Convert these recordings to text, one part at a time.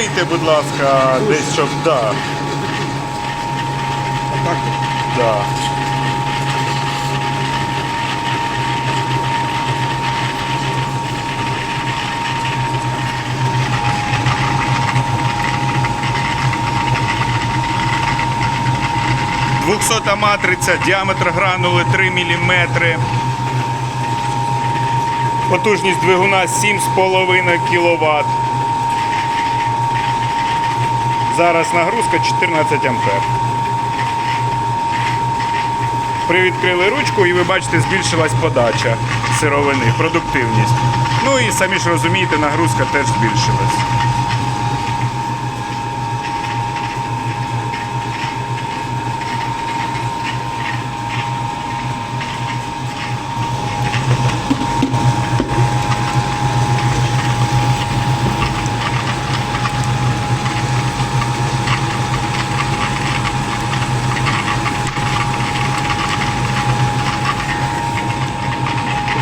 Розігрійте, будь ласка, десь щоб. Да, Так. да. Двохсота матриця, діаметр гранули 3 мм. Потужність двигуна 7,5 кВт. Зараз нагрузка 14 ампер. Привідкрили ручку і ви бачите, збільшилась подача сировини, продуктивність. Ну і самі ж розумієте, нагрузка теж збільшилась.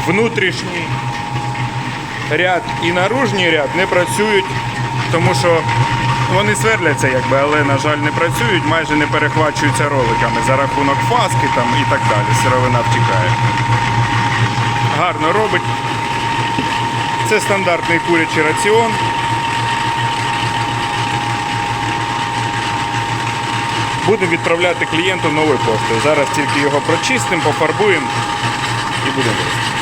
Внутрішній ряд і наружній ряд не працюють, тому що вони сверляться, якби, але, на жаль, не працюють, майже не перехвачуються роликами за рахунок фаски там, і так далі. Сировина втікає. Гарно робить. Це стандартний курячий раціон. Будемо відправляти клієнту новою поштою. Зараз тільки його прочистимо, пофарбуємо і будемо.